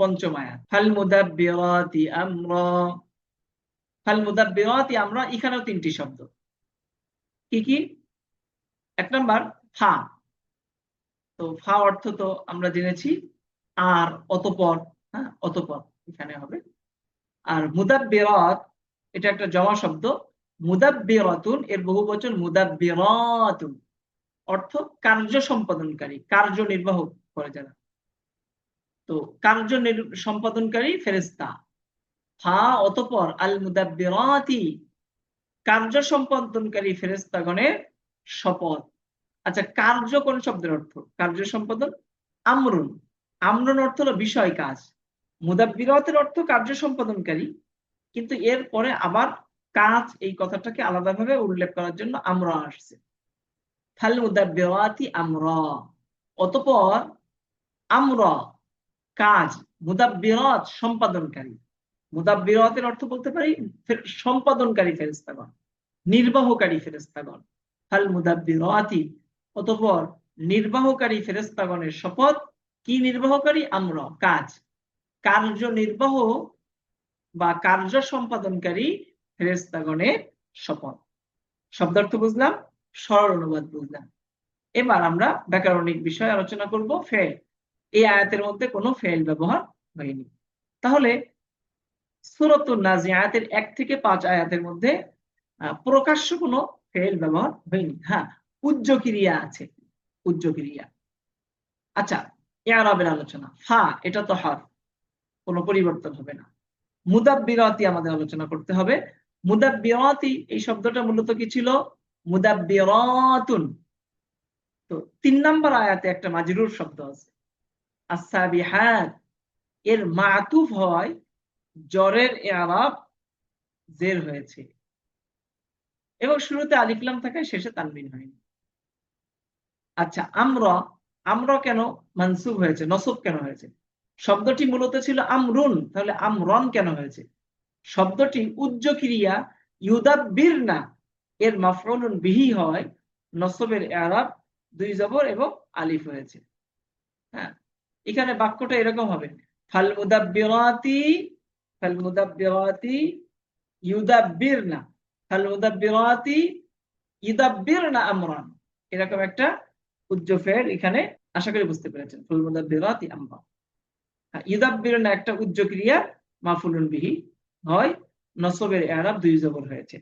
পঞ্চম আয়াত ফাল মুদাব্বিরাতি আমরা। ফাল মুদাব্বিরাতি আমরা, এখানেও তিনটি শব্দ। কি কি? এক নাম্বার, ফা। তো ফা অর্থ তো আমরা জেনেছি, আর অতপর হ্যাঁ অতপর এখানে হবে। আর মুদাব্বিরাত, এটা একটা জমা শব্দ। মুদাব্বিরাতুন, এর বহু বচন মুদাব্বিরাতুন। অর্থ কার্য সম্পাদনকারী কার্য নির্বাহ করে যারা। তো কার্য সম্পাদনকারী? ফেরেস্তা হা, অতপর আল মুদাব্বিরাতি কার্য সম্পাদনকারী ফেরেস্তাগণের শপথ। আচ্ছা কার্য কোন শব্দের অর্থ? কার্য সম্পাদন? আমরুন। আমরুন অর্থ হলো বিষয় কাজ। মুদাব্বিরাতের অর্থ কার্য সম্পাদনকারী। কিন্তু এর পরে আবার কাজ, এই কথাটাকে আলাদাভাবে উল্লেখ করার জন্য আমরা আসছে। ফাল মুদাব্বিরাতি আমরা। অতপর আমরা। কাজ, মুদাব্বিরাত সম্পাদনকারী। মুদাব্বিরাতের অর্থ বলতে পারি সম্পাদনকারী ফেরেস্তাগণ নির্বাহকারী ফেরেস্তাগণ ফাল মুদাব্বিরাতি, অতপর নির্বাহকারী ফেরেস্তাগণের শপথ, কি নির্বাহকারী? আমরা, কাজ। কার্য নির্বাহ বা কার্য সম্পাদনকারী ফেরেস্তাগণের শপথ। শব্দার্থ বুঝলাম, সরল অনুবাদ বুঝলাম। এবার আমরা ব্যাকরণিক বিষয় আলোচনা করব ফেল এই আয়াতের মধ্যে কোনো ফেল ব্যবহার হয়নি। তাহলে সুরতুল নাজিয়াতের এক থেকে পাঁচ আয়াতের মধ্যে প্রকাশ্য কোনো ফেল ব্যবহার হয়নি। হ্যাঁ উজ্জ ক্রিয়া আছে উজ্জ ক্রিয়া আচ্ছা এয়ারবের আলোচনা। ফা, এটা তো হার কোনো পরিবর্তন হবে না। মুদাব্বিরাতি আমাদের আলোচনা করতে হবে। মুদাব্বিরাতি, এই শব্দটা মূলত কি ছিল? মুদাব্বিরাতুন। তো তিন নম্বর আয়াতে একটা মাজরুর শব্দ আছে। আসাবিহাত এর মাতুফ হয় জ্বরের এরাব জের হয়েছে। এবং শুরুতে আলিফলাম থাকায় শেষে তানবিন হয়নি। আচ্ছা আমরা আমরা কেন মানসুব হয়েছে, নসব কেন হয়েছে? শব্দটি মূলত ছিল আমরুন, তাহলে আমরন কেন হয়েছে? শব্দটি উজ্জ ক্রিয়া ইউদাব্বির না এর মাফরুন বিহি হয় নসবের এরাব, দুই জবর এবং আলিফ হয়েছে। হ্যাঁ এখানে বাক্যটা এরকম হবে। ফাল মুদাব্বিরাতি ফাল মুদাব্বিরাতি ইউদাব্বির না ফাল মুদাব্বিরাতি ইউদাব্বির না আমরান। এরকম একটা উজ্জ এখানে আশা করি বুঝতে পেরেছেন। ফুল মুদাব্বিরাতি আমরা। ইউদাব্বির না একটা উজ্জ ক্রিয়া মাফুলুন বিহি হয়, নসবের এরাব দুই জবর হয়েছে।